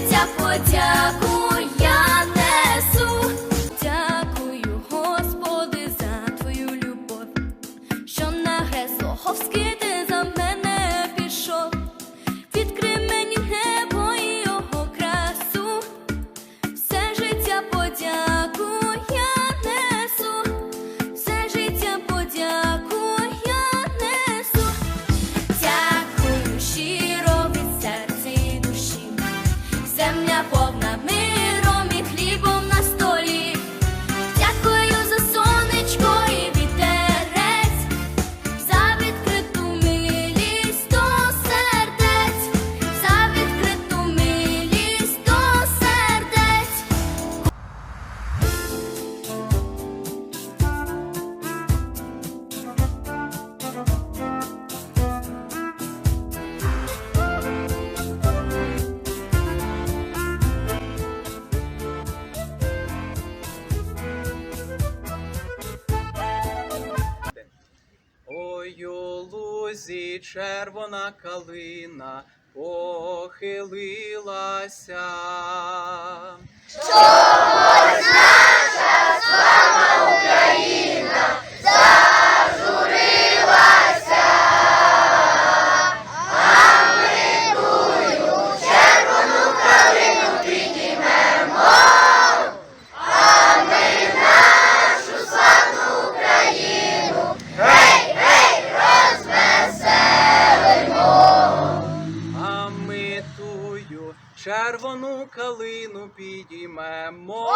Хочеться подяку. μια φορά лузі червона калина похилилася. підіймемо.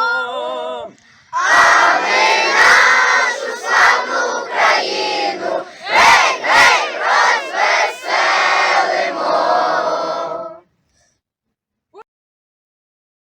А ми нашу славну Україну.